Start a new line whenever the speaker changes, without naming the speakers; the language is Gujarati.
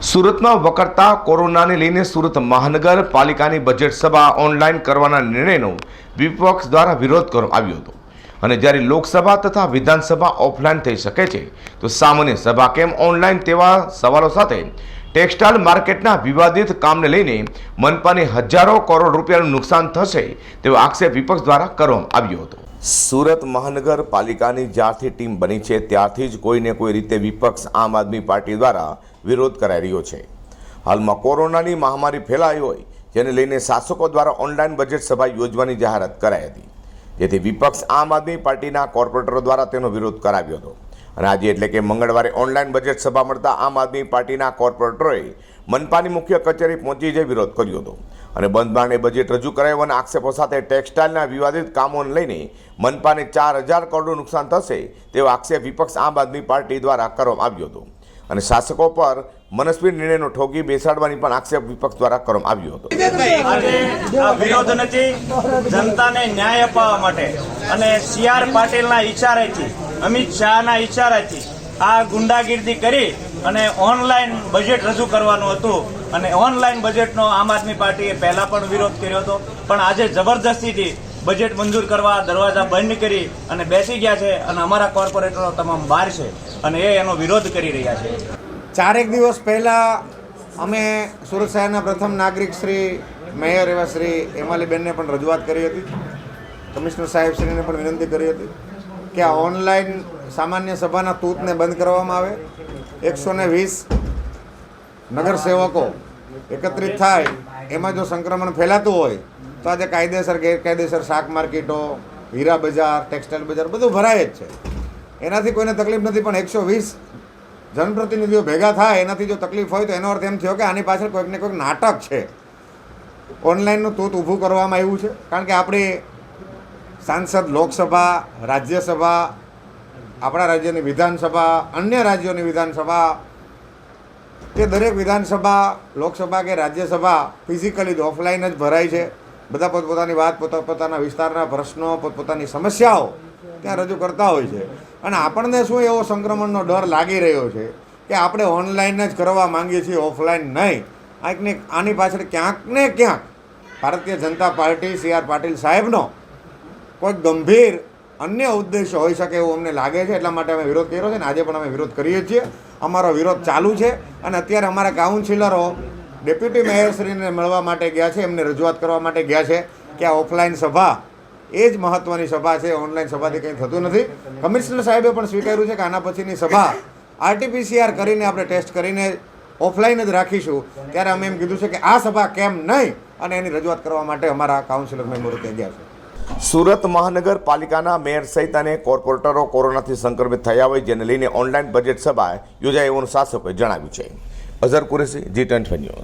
સુરતમાં વકરતા કોરોનાને લઈને સુરત મહાનગરપાલિકાની બજેટ સભા ઓનલાઈન કરવાના નિર્ણયનો વિપક્ષ દ્વારા વિરોધ કરવામાં આવ્યો હતો. અને જ્યારે લોકસભા તથા વિધાનસભા ઓફલાઈન થઈ શકે છે, તો સામાન્ય સભા કેમ ઓનલાઈન તેવા સવાલો સાથે ટેક્સટાઇલ માર્કેટના વિવાદિત કામને લઈને મનપાને હજારો કરોડ રૂપિયાનું નુકસાન થશે તેવો આક્ષેપ વિપક્ષ દ્વારા કરવામાં આવ્યો હતો. સુરત મહાનગરપાલિકાની જ્યારથી ટીમ બની છે, ત્યારથી જ કોઈને કોઈ રીતે વિપક્ષ આમ આદમી પાર્ટી દ્વારા વિરોધ કરાઈ રહ્યો છે. હાલમાં કોરોનાની મહામારી ફેલાઈ હોય, જેને લઈને શાસકો દ્વારા ઓનલાઈન બજેટ સભા યોજવાની જાહેરાત કરાઈ હતી. જેથી વિપક્ષ આમ આદમી પાર્ટીના કોર્પોરેટરો દ્વારા તેનો વિરોધ કરાવ્યો હતો. અને આજે એટલે કે મંગળવારે ઓનલાઈન બજેટ સભા મળતા આમ આદમી પાર્ટીના કોર્પોરેટરોએ મનપાની મુખ્ય કચેરી પહોંચી જઈ વિરોધ કર્યો હતો. અને બંધ માંગણી બજેટ રજૂ કરાયો અને આક્ષેપો સાથે ટેક્સટાઇલના વિવાદિત કામોને લઈને મનપાને ચાર હજાર કરોડનું નુકસાન થશે તેવો આક્ષેપ વિપક્ષ આમ આદમી પાર્ટી દ્વારા કરવામાં આવ્યો હતો. અને શાસકો પર મનસ્વી નિર્ણયનો ઠોકી બેસાડવાની પણ આક્ષેપ વિપક્ષ દ્વારા કરવામાં આવ્યો હતો.
વિરોધ નથી, જનતાને ન્યાય અપાવવા માટે. અને સી આર પાટીલના ઈશારેથી, અમિત શાહના ઈશારાથી આ ગુંડાગીર્દી કરી અને ઓનલાઈન બજેટ રજૂ કરવાનું હતું. અને ઓનલાઈન બજેટનો આમ આદમી પાર્ટીએ પહેલા પણ વિરોધ કર્યો હતો. પણ આજે જબરદસ્તીથી બજેટ મંજૂર કરવા દરવાજા બંધ કરી અને બેસી ગયા છે અને અમારા કોર્પોરેટરો તમામ બહાર છે અને એ એનો વિરોધ કરી રહ્યા છે.
ચારેક દિવસ પહેલાં અમે સુરત શહેરના પ્રથમ નાગરિક શ્રી મેયર એવા શ્રી હેમાલીબેનને પણ રજૂઆત કરી હતી. કમિશનર સાહેબ શ્રીને પણ વિનંતી કરી હતી. કે આ ઓનલાઈન સામાન્ય સભાના તૂતને બંધ કરવામાં આવે. એકસો ને વીસ નગરસેવકો એકત્રિત થાય. એમાં જો સંક્રમણ ફેલાતું હોય, તો આજે કાયદેસર, ગેરકાયદેસર શાક માર્કેટો, હીરા બજાર, ટેક્સટાઇલ બજાર બધું ભરાય જ છે. એનાથી કોઈને તકલીફ નથી, પણ એકસો વીસ જનપ્રતિનિધિઓ ભેગા થાય, એનાથી જો તકલીફ હોય તો એનો અર્થ એમ થયો કે આની પાછળ કોઈક ને કોઈક નાટક છે. ઓનલાઈનનું તૂત ઊભું કરવામાં આવ્યું છે. કારણ કે આપણી સાંસદ લોકસભા, રાજ્યસભા, આપણા રાજ્યની વિધાનસભા, અન્ય રાજ્યોની વિધાનસભા તે દરેક વિધાનસભા, લોકસભા કે રાજ્યસભા ફિઝિકલી જ ઓફલાઈન જ ભરાય છે. બધા પોતપોતાની વાત પોતપોતાના વિસ્તારના પ્રશ્નો, પોતપોતાની સમસ્યાઓ ત્યાં રજૂ કરતા હોય છે. અને આપણને શું એવો સંક્રમણનો ડર લાગી રહ્યો છે કે આપણે ઓનલાઈન જ કરવા માંગીએ છીએ ઓફલાઈન નહીં. આની પાછળ ક્યાંક ને ક્યાંક Bharatiya Janata party C R Patil સાહેબનો કોઈ ગંભીર અન્ય ઉદ્દેશ્ય હોઈ શકે એવું અમને લાગે છે, એટલા માટે અમે વિરોધ કર્યો છે ને આજે પણ અમે વિરોધ કરીએ છીએ. અમારો વિરોધ ચાલુ છે અને અત્યારે અમારા કાઉન્સિલરો ડેપ્યુટી મેયરશ્રીને મળવા માટે ગયા છે, એમને રજૂઆત કરવા માટે ગયા છે કે આ ઓફલાઈન સભા એ જ મહત્ત્વની સભા છે, ઓનલાઈન સભાથી કંઈ થતું નથી. કમિશનર સાહેબે પણ સ્વીકાર્યું છે કે આના પછીની સભા આરટીપીસીઆર કરીને આપણે ટેસ્ટ કરીને ઓફલાઈન જ રાખીશું. ત્યારે અમે એમ કીધું છે કે આ સભા કેમ નહીં? અને એની રજૂઆત કરવા માટે અમારા કાઉન્સિલર મેમ્બરો ત્યાં ગયા છે.
સુરત મહાનગરપાલિકાના મેયર સહિત અને કોર્પોરેટરો કોરોનાથી સંક્રમિત થયા હોય જેને લઈને ઓનલાઈન બજેટ સભા યોજાય એવું શાસકોએ જણાવ્યું છે. Azhar Qureshi, G twenty news.